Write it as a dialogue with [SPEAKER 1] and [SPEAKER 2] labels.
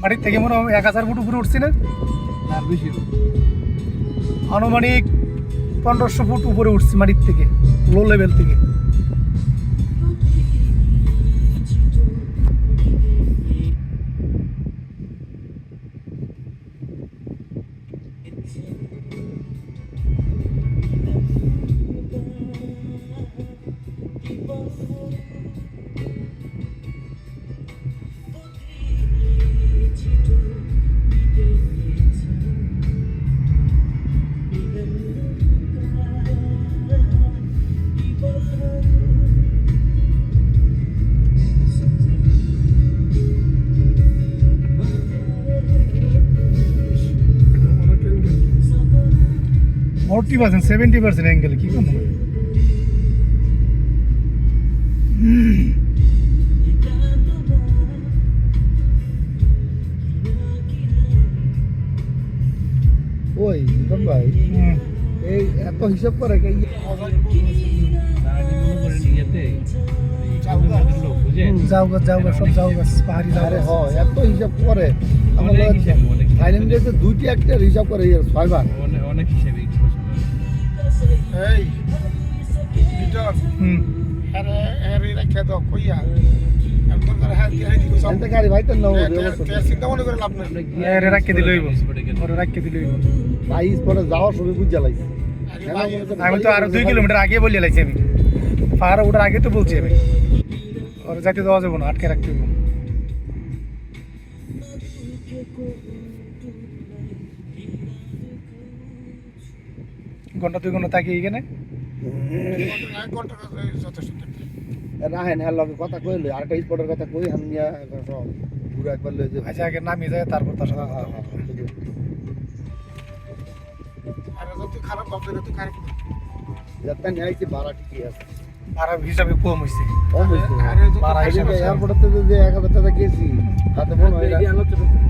[SPEAKER 1] মাটির থেকে মনে হয় এক হাজার ফুট উপরে উঠছি না?
[SPEAKER 2] আর বেশি
[SPEAKER 1] আনুমানিক পনেরোশো ফুট উপরে উঠছি মাটির থেকে লো লেভেল থেকে। Forty percent seventy percent angle কি কম
[SPEAKER 2] ওই নিকন ভাই। এই এত হিসাব করে কে
[SPEAKER 1] যাও গা যাও গা সব যাওগা পাহাড়ি যাও
[SPEAKER 2] আরে
[SPEAKER 1] গা।
[SPEAKER 2] হ এত হিসাব করে। আমার থাইল্যান্ডে দুইটি একটা হিসাব করে ইয়ে ছয়বার।
[SPEAKER 3] অনেক হিসেবে
[SPEAKER 4] এই লিটন
[SPEAKER 1] হুম।
[SPEAKER 4] আরে আরে রেখে দাও কইয়া।
[SPEAKER 2] গাড়ি ভাই তো নাও
[SPEAKER 4] মনে করে লাভ নাই।
[SPEAKER 1] এরে রাখকে দিলে হইব ওরে রাখকে দিলে হইব
[SPEAKER 2] ভাই স্পটে যাওয়ার সময় বুঝ জ্বালাইছে
[SPEAKER 1] আমি তো আরও দুই কিলোমিটার আগে বলে লাইছি আমি। পাহাড় ওঠার আগে তো বলছি আমি। ওর যাইতে দেওয়া যাব না আটকে রাখতে হইব ঘণ্টা দুই ঘণ্টা তাকিয়ে এখানে
[SPEAKER 2] রাহেন হ্যাঁ লগে কথা কইলে আরেকটা স্পটের কথা কই আমি ঘুরে একবার
[SPEAKER 1] আচ্ছা আগে নামিয়ে যায় তারপর তার সাথে কথা
[SPEAKER 4] আরে যত খারাপ তুই খারাপ
[SPEAKER 2] যাতে নিয়ে ভাড়া ঠিকই আছে।
[SPEAKER 1] ভাড়া হিসাবে কম হয়েছে
[SPEAKER 2] কম হয়েছে
[SPEAKER 1] ভাড়া হিসেবে
[SPEAKER 2] এয়ারপোর্টে যে এক হাজার টাকা গেছি তাতে মনে হয় হ্যাঁ